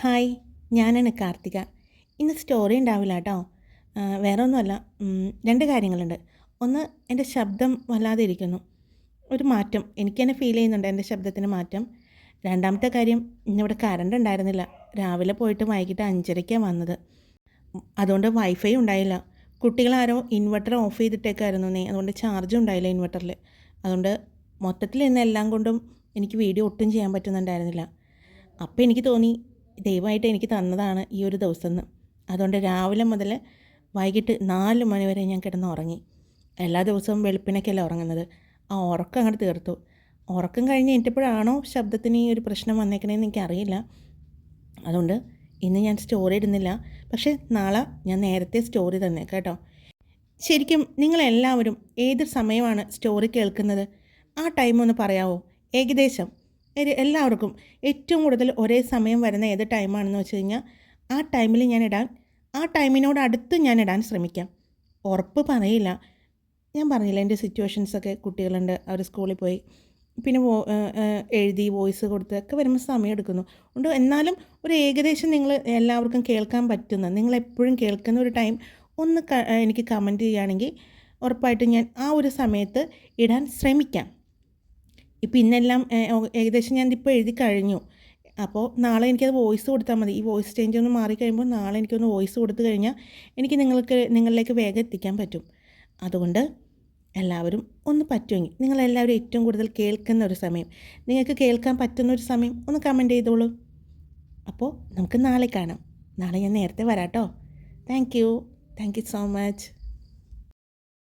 Hi ഞാനാണ് കാർത്തിക. ഇന്ന് story ഉണ്ടാവില്ല കേട്ടോ വേറെ ഒന്നുമല്ല രണ്ട് കാര്യങ്ങളുണ്ട്. ഒന്ന് എന്റെ ശബ്ദം വല്ലാതെ ഇരിക്കുന്നു. ഒരു മാറ്റം. എനിക്ക് തന്നെ ഫീൽ ചെയ്യുന്നുണ്ട് എന്റെ ശബ്ദത്തിന് മാറ്റം. രണ്ടാമത്തെ കാര്യം ഇന്നിവിടെ കറണ്ട് ഉണ്ടായിരുന്നില്ല. രാവിലെ പോയിട്ട് വൈകിട്ട് അഞ്ചരയ്ക്കാണ് വന്നത്. അതുകൊണ്ട് വൈഫൈ ഉണ്ടായില്ല. കുട്ടികളാരോ ഇൻവെർട്ടർ ഓഫ് ചെയ്തിട്ടേക്കായിരുന്നു നീ അതുകൊണ്ട് ചാർജും ഉണ്ടായില്ല ഇൻവെർട്ടറിൽ അതുകൊണ്ട് മൊത്തത്തിൽ ഇന്ന് എല്ലാം കൊണ്ടും എനിക്ക് വീഡിയോ ഒട്ടും ചെയ്യാൻ പറ്റുന്നുണ്ടായിരുന്നില്ല. അപ്പോൾ എനിക്ക് തോന്നി ദയവായിട്ട് എനിക്ക് തന്നതാണ് ഈ ഒരു ദിവസം എന്ന് അതുകൊണ്ട് രാവിലെ മുതൽ വൈകിട്ട് നാല് മണി വരെ ഞാൻ കിടന്ന് ഉറങ്ങി എല്ലാ ദിവസവും വെളുപ്പിനൊക്കെയല്ല ഉറങ്ങുന്നത്. ആ ഉറക്കം അങ്ങോട്ട് തീർത്തു. ഉറക്കം കഴിഞ്ഞ് എന്റെപ്പോഴാണോ ശബ്ദത്തിന് ഈ ഒരു പ്രശ്നം വന്നേക്കണേന്ന് എനിക്കറിയില്ല. അതുകൊണ്ട് ഇന്ന് ഞാൻ സ്റ്റോറി ഇടുന്നില്ല. പക്ഷേ നാളെ ഞാൻ നേരത്തെ സ്റ്റോറി തന്നെ കേട്ടോ. ശരിക്കും നിങ്ങളെല്ലാവരും ഏത് സമയമാണ് സ്റ്റോറി കേൾക്കുന്നത്? ആ ടൈം ഒന്ന് പറയാവോ? ഏകദേശം എല്ലാവർക്കും ഏറ്റവും കൂടുതൽ ഒരേ സമയം വരുന്ന ഏത് ടൈമാണെന്ന് വെച്ച് കഴിഞ്ഞാൽ ആ ടൈമിൽ ഞാൻ ഇടാൻ ആ ടൈമിനോട് അടുത്ത് ഞാൻ ഇടാൻ ശ്രമിക്കാം. ഉറപ്പ് പറയില്ല. ഞാൻ പറഞ്ഞില്ല എന്റെ സിറ്റുവേഷൻസൊക്കെ കുട്ടികളുണ്ട് അവർ സ്കൂളിൽ പോയി. പിന്നെ എഴുതി വോയിസ് കൊടുത്ത് ഒക്കെ വരുമ്പോൾ സമയം എടുക്കുന്നു. അതുകൊണ്ട് എന്നാലും ഒരു ഏകദേശം നിങ്ങൾ എല്ലാവർക്കും കേൾക്കാൻ പറ്റുന്ന നിങ്ങൾ എപ്പോഴും കേൾക്കുന്ന ഒരു ടൈം ഒന്ന് എനിക്ക് കമന്റ് ചെയ്യുകയാണെങ്കിൽ ഉറപ്പായിട്ടും ഞാൻ ആ ഒരു സമയത്ത് ഇടാൻ ശ്രമിക്കാം. ഇപ്പം ഇന്നെല്ലാം ഏകദേശം ഞാൻ ഇപ്പോൾ എഴുതി കഴിഞ്ഞു. അപ്പോൾ നാളെ എനിക്കത് വോയിസ് കൊടുത്താൽ മതി. ഈ വോയിസ് ചേഞ്ച് ഒന്ന് മാറിക്കഴിയുമ്പോൾ നാളെ എനിക്കൊന്ന് വോയിസ് കൊടുത്തു കഴിഞ്ഞാൽ എനിക്ക് നിങ്ങൾക്ക് നിങ്ങളിലേക്ക് വേഗം എത്തിക്കാൻ പറ്റും. അതുകൊണ്ട് എല്ലാവരും ഒന്ന് പറ്റുമെങ്കിൽ നിങ്ങളെല്ലാവരും ഏറ്റവും കൂടുതൽ കേൾക്കുന്ന ഒരു സമയം നിങ്ങൾക്ക് കേൾക്കാൻ പറ്റുന്ന ഒരു സമയം ഒന്ന് കമന്റ് ചെയ്തോളൂ. അപ്പോൾ നമുക്ക് നാളെ കാണാം. നാളെ ഞാൻ നേരത്തെ വരാട്ടോ. Thank you. Thank you so much.